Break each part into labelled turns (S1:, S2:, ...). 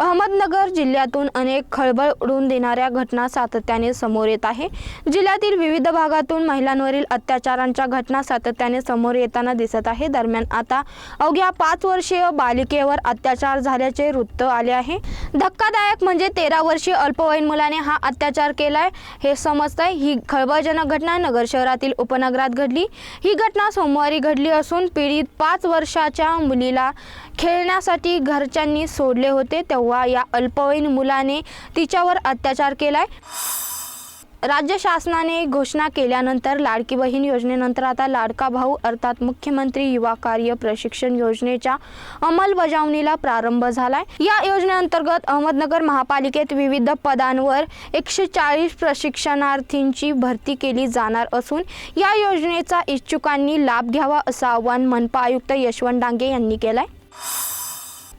S1: अहमदनगर जिल्ह्यातून अनेक खळबळ उडवून देणाऱ्या घटना सातत्याने समोर येत आहे. जिल्ह्यातील विविध भागातून महिलांवरील अत्याचारांच्या घटना सातत्याने समोर येताना दिसत आहे. दरम्यान आता अवघ्या पाच वर्षीय बालिकेवर अत्याचार झाल्याचे वृत्त आले आहे. धक्कादायक म्हणजे तेरा वर्षीय अल्पवयीन मुलाने हा अत्याचार केलाय हे समजतंय. ही खळबळजनक घटना नगर शहरातील उपनगरात घडली. ही घटना सोमवारी घडली असून पीडित पाच वर्षाच्या मुलीला खेळण्यासाठी घरच्यांनी सोडले होते. तेव्हा या अल्पवयीन मुलाने तिच्यावर अत्याचार केलाय. राज्य शासनाने घोषणा केल्यानंतर लाडकी बहीण योजनेनंतर आता लाडका भाऊ अर्थात मुख्यमंत्री युवा कार्य प्रशिक्षण योजनेच्या अंमलबजावणीला प्रारंभ झालाय. या योजनेअंतर्गत अहमदनगर महापालिकेत विविध पदांवर एकशे चाळीस प्रशिक्षणार्थींची भरती केली जाणार असून या योजनेचा इच्छुकांनी लाभ घ्यावा असं आवाहन मनपा आयुक्त यशवंत डांगे यांनी केलंय.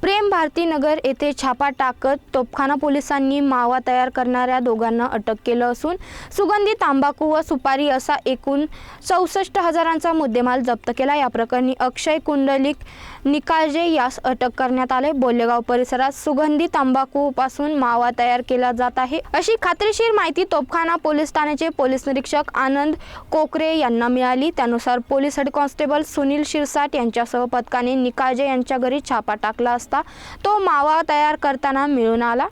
S1: प्रेम भारती नगर येथे छापा टाकत तोफखाना पोलिसांनी मावा तयार करणाऱ्या दोघांना अटक केलं असून सुगंधी तांबाकू व सुपारी असा एकूण चौसष्ट हजारांचा मुद्देमाल जप्त केला. या प्रकरणी अक्षय कुंडलिक निकाळजे यास अटक करण्यात आले. बोलेगाव परिसरात सुगंधी तंबाखूपासून मावा तयार केला जात आहे. अशी खात्रीशीर माहिती तोफखाना पोलीस ठाण्याचे पोलीस निरीक्षक आनंद कोकरे यांना मिळाली. त्यानुसार police head constable Sunil Shirsat यांच्यासह पथकाने निकाळजे यांच्या घरी छापा टाकला असता तो मावा तयार करताना मिळून आला.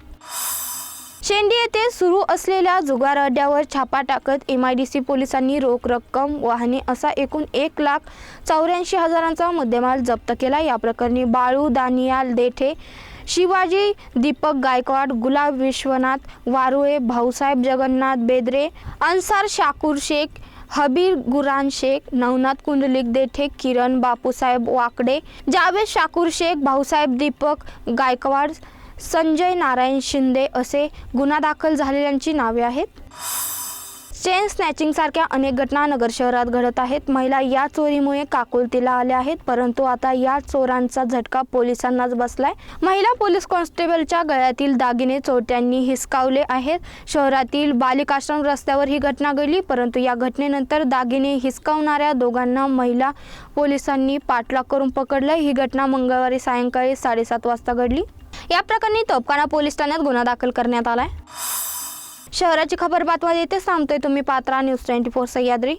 S1: शेंडी येथे सुरू असलेल्या जुगार अड्ड्यावर छापा टाकत एम आय डी सी पोलिसांनी रोख रक्कम वाहने असा एकूण एक लाख चौऱ्याऐंशी हजारांचा मुद्देमाल जप्त केला. या प्रकरणी बाळू दानियाल देठे शिवाजी दीपक गायकवाड गुलाब विश्वनाथ वारुळे भाऊसाहेब जगन्नाथ बेदरे अन्सार शाकूर शेख हबीर गुरान शेख नवनाथ कुंडलिक देठे किरण बापूसाहेब वाकडे जावेद शाकूर शेख भाऊसाहेब दीपक गायकवाड संजय नारायण शिंदे असे गुन्हा दाखल झालेल्यांची नावे आहेत. चेन स्नॅचिंग सारख्या अनेक घटना नगर शहरात घडत आहेत. महिला या चोरीमुळे काकुलतीला आल्या आहेत परंतु आता या चोरांचा झटका पोलिसांनाच बसलाय. महिला पोलीस कॉन्स्टेबलच्या गळ्यातील दागिने चोरट्यांनी हिसकावले आहेत. शहरातील बालिकाश्रम रस्त्यावर ही घटना घडली परंतु या घटनेनंतर दागिने हिसकावणाऱ्या दोघांना महिला पोलिसांनी पाठलाग करून पकडलं ही घटना मंगळवारी सायंकाळी साडेसात वाजता घडली. या प्रकरणी तोपखाना पोलीस ठाण्यात गुन्हा दाखल करण्यात आलाय. शहराची खबर बातवा येतेच सांगतोय तुम्ही Patra news twenty four Sahyadri.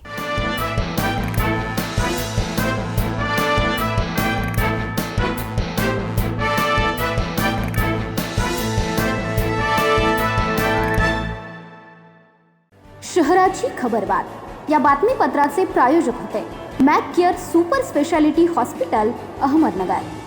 S2: शहराची खबरबात या बातमीपत्राचे प्रायोजक होते. Mac care super speciality hospital Ahmednagar.